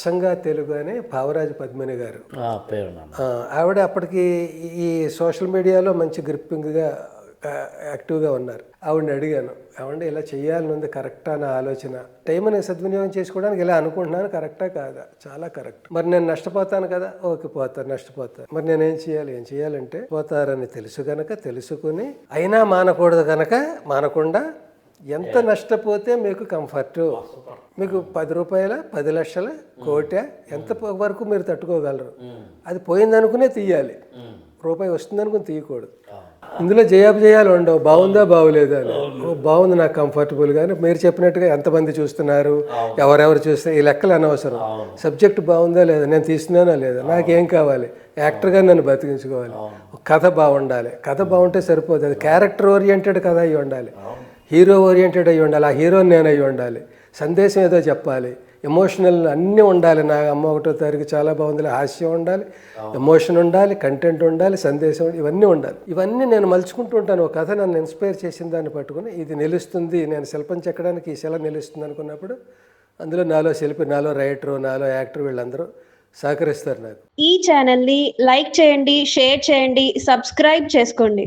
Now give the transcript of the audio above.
అచ్చంగా తెలుగు అని భావరాజు పద్మిని గారు. ఆవిడ అప్పటికి ఈ- సోషల్ మీడియాలో మంచి గ్రిప్పింగ్గా యాక్టివ్గా ఉన్నారు. ఆవిడని అడిగాను ఏమంటే ఇలా చేయాలని ఉంది కరెక్టా నా ఆలోచన? టైం నేను సద్వినియోగం చేసుకోవడానికి ఇలా అనుకుంటున్నాను కరెక్టా కాదా? చాలా కరెక్ట్. మరి నేను నష్టపోతాను కదా? ఓకే పోతాను నష్టపోతాను మరి నేనేం చేయాలి? ఏం చేయాలంటే పోతారని తెలుసు కనుక తెలుసుకుని అయినా మానకూడదు కనుక మానకుండా ఎంత నష్టపోతే మీకు కంఫర్ట్ మీకు పది రూపాయల పది లక్షల కోట ఎంత పో- వరకు మీరు తట్టుకోగలరు? అది పోయిందనుకునే తీయాలి. రూపాయి వస్తుందనుకుని తీయకూడదు. ఇందులో జయాబు చేయాలి ఉండవు. బాగుందా బాగోలేదా అని. బాగుంది నాకు కంఫర్టబుల్ కానీ మీరు చెప్పినట్టుగా ఎంతమంది చూస్తున్నారు? ఎవరెవరు చూస్తే ఈ లెక్కలు అనవసరం. సబ్జెక్ట్ బాగుందా లేదా? నేను తీస్తున్నానా లేదా? నాకేం కావాలి? యాక్టర్గా నన్ను బతికించుకోవాలి. కథ బాగుండాలి. కథ బాగుంటే సరిపోతుంది అది క్యారెక్టర్ ఓరియంటెడ్ కథ అయి ఉండాలి. హీరో ఓరియంటెడ్ అయి ఉండాలి ఆ హీరో నేను అయి ఉండాలి. సందేశం ఏదో చెప్పాలి. ఎమోషనల్ అన్నీ ఉండాలి. నా అమ్మ ఒకటో తారీఖు చాలా బాగుంది హాస్యం ఉండాలి ఎమోషన్ ఉండాలి కంటెంట్ ఉండాలి సందేశం ఇవన్నీ ఉండాలి. ఇవన్నీ నేను మలుచుకుంటూ ఉంటాను. ఒక కథ నన్ను ఇన్స్పైర్ చేసిన దాన్ని పట్టుకుని ఇది నిలుస్తుంది నేను శిల్పం చెక్కడానికి ఈ శిల నిలుస్తుంది అనుకున్నప్పుడు అందులో నాలో శిల్పి నాలో రైటరు నాలో యాక్టర్ వీళ్ళందరూ సహకరిస్తారు నాకు. ఈ ఛానల్ని లైక్ చేయండి షేర్ చేయండి సబ్స్క్రైబ్ చేసుకోండి.